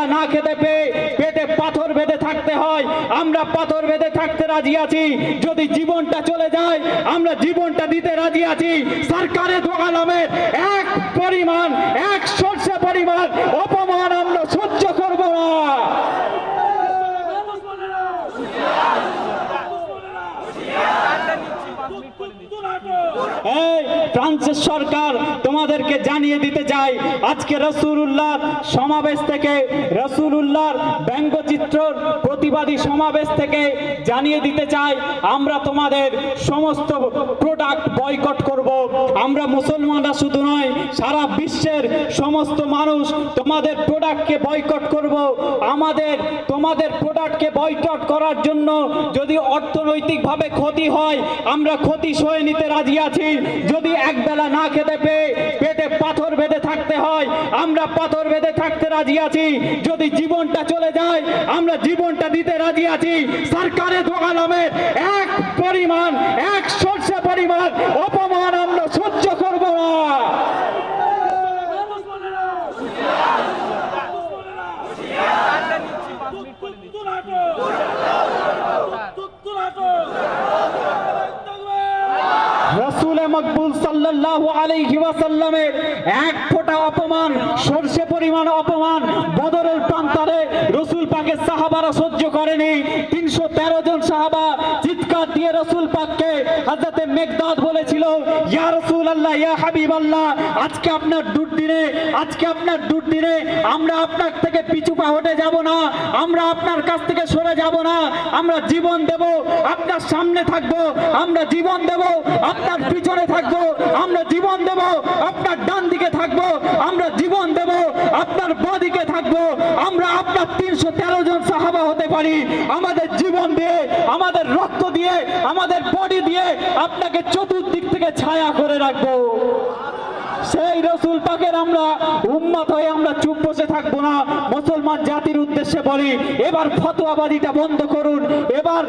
বেলা না খেতে পেয়ে পেটে পাথর বেঁধে থাকতে হয়, আমরা পাথর বেঁধে থাকতে রাজি আছি। যদি জীবনটা চলে যায়, আমরা জীবনটা দিতে রাজি আছি। সরকারের দোকালামের এক পরিমাণ, এক সর্ষে পরিমাণ অপমান আমরা সহ্য করব না ফ্রান্সের সরকার তোমাদেরকে জানিয়ে দিতে চাই, আজকে রসুল্লাহ সমাবেশ থেকে রসুল্লাহর ব্যঙ্গচিত্রর প্রতিবাদী সমাবেশ থেকে জানিয়ে দিতে চাই, আমরা তোমাদের সমস্ত প্রোডাক্ট বয়কট করব। আমরা মুসলমানরা শুধু নয়, সারা বিশ্বের সমস্ত মানুষ তোমাদের প্রোডাক্টকে বয়কট করব। আমাদের, তোমাদের প্রোডাক্টকে বয়কট করার জন্য যদি অর্থনৈতিকভাবে ক্ষতি হয়, আমরা ক্ষতি সয়ে নিতে রাজি আছি যদি একবেলা না খেতে পেয়ে পেটে পাথর বেঁধে থাকতে হয় আমরা পাথর বেঁধে থাকতে রাজি আছি যদি জীবনটা চলে যায় আমরা জীবনটা দিতে রাজি আছি সরকারের দোকালামের এক পরিমাণ এক সর্ষে পরিমাণ অপমান আমরা সহ্য করব না রসুল মকবুল সাল্লাল্লাহু আলাইহি ওয়াসাল্লামের এক ফোঁটা অপমান সর্ষে পরিমাণ অপমান বদরের প্রান্তরে রসুল পাকের সাহাবারা সহ্য করেনি। তিনশো তেরো জন সাহাবা চিৎকার দিয়ে রসুল পাককে হাজরতে মেঘদাদ বলেছিল, ইয়া রসুল আল্লাহ ইয়া হাবিব আল্লাহ আজকে আপনার দুর্দিনে, আজকে আপনার দুর্দিনে আমরা আপনার থেকে পিছু পা হটে যাব না, আমরা আপনার কাছ থেকে সরে যাব না, আমরা জীবন দেব, আপনার সামনে থাকব, আমরা জীবন দেব, আপনার পিছনে থাকব, আমরা জীবন দেব, আপনার ডান দিকে থাকব, আমরা জীবন দেব, আপনার বাদিকে তিনশো তেরো জন সাহাবা হতে পারি। আমাদের জীবন দিয়ে, আমাদের রক্ত দিয়ে, আমাদের বডি দিয়ে আপনাকে চতুর্দিক থেকে ছায়া করে রাখব। সেই রসুল পাকের আমরা উম্মত হয়ে আমরা চুপ বসে থাকব না। মুসলমান জাতির উদ্দেশ্যে বলি, এবার ফতোয়াবাদিটা বন্ধ করুন। এবার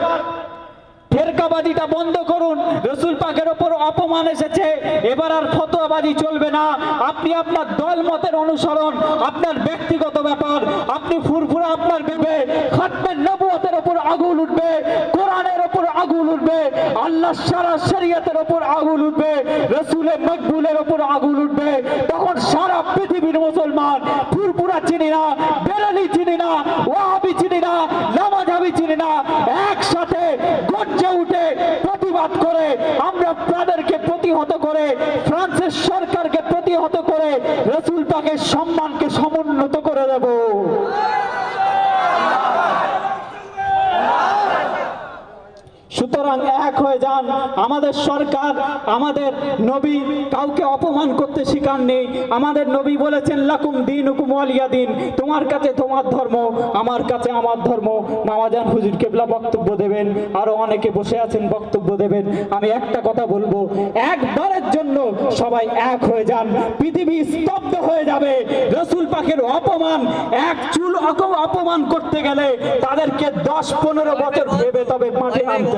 ফেরকাবাদিটা বন্ধ করুন। রসুল পাকের ওপর অপমান এসেছে। এবার আর ফতোয়াবাদি চলবে না। আপনি আপনার দল মতের অনুসরণ, আপনার ব্যক্তিগত ব্যাপার, আপনি ফুরফুরা আপনার ভেবে খাটবেন নবুয়তের ওপর আগুন উঠবে, কোরআনের ওপর আগুন উঠবে, আল্লাহ সারা শরীয়তের ওপর আগুন উঠবে, রসুলের মকবুলের ওপর আগুন উঠবে। তখন সারা পৃথিবীর মুসলমান ফুরফুরা চিনি না, বেরালি চিনি না, ওয়াহাবি চিনি না, নামাজাবি চিনি না, একসাথে গর্জে উঠে প্রতিবাদ করে আমরা তাদেরকে প্রতিহত করে ফ্রান্সের সরকারকে প্রতিহত করে রসুল পাকের সম্মানকে সমুন্নত করে দেব। সুতরাং এক হয়ে যান। আমাদের সরকার, আমাদের নবী কাউকে অপমান করতে শিকারনি আমাদের নবী বলেছেন, লাকুম দিন হুকুম আলিয়া দিন। তোমার কাছে তোমার ধর্ম, আমার কাছে আমার ধর্ম। নামাজান হুজুর কেবলা বক্তব্য দেবেন। আরও অনেকে বসে আছেন, বক্তব্য দেবেন। আমি একটা কথা বলব, একবারের জন্য সবাই এক হয়ে যান। পৃথিবী স্তব্ধ হয়ে যাবে। রসুল পাকের অপমান, এক চুল অপমান করতে গেলে তাদেরকে দশ পনেরো বছর ভেবে তবে মাঠে আনতে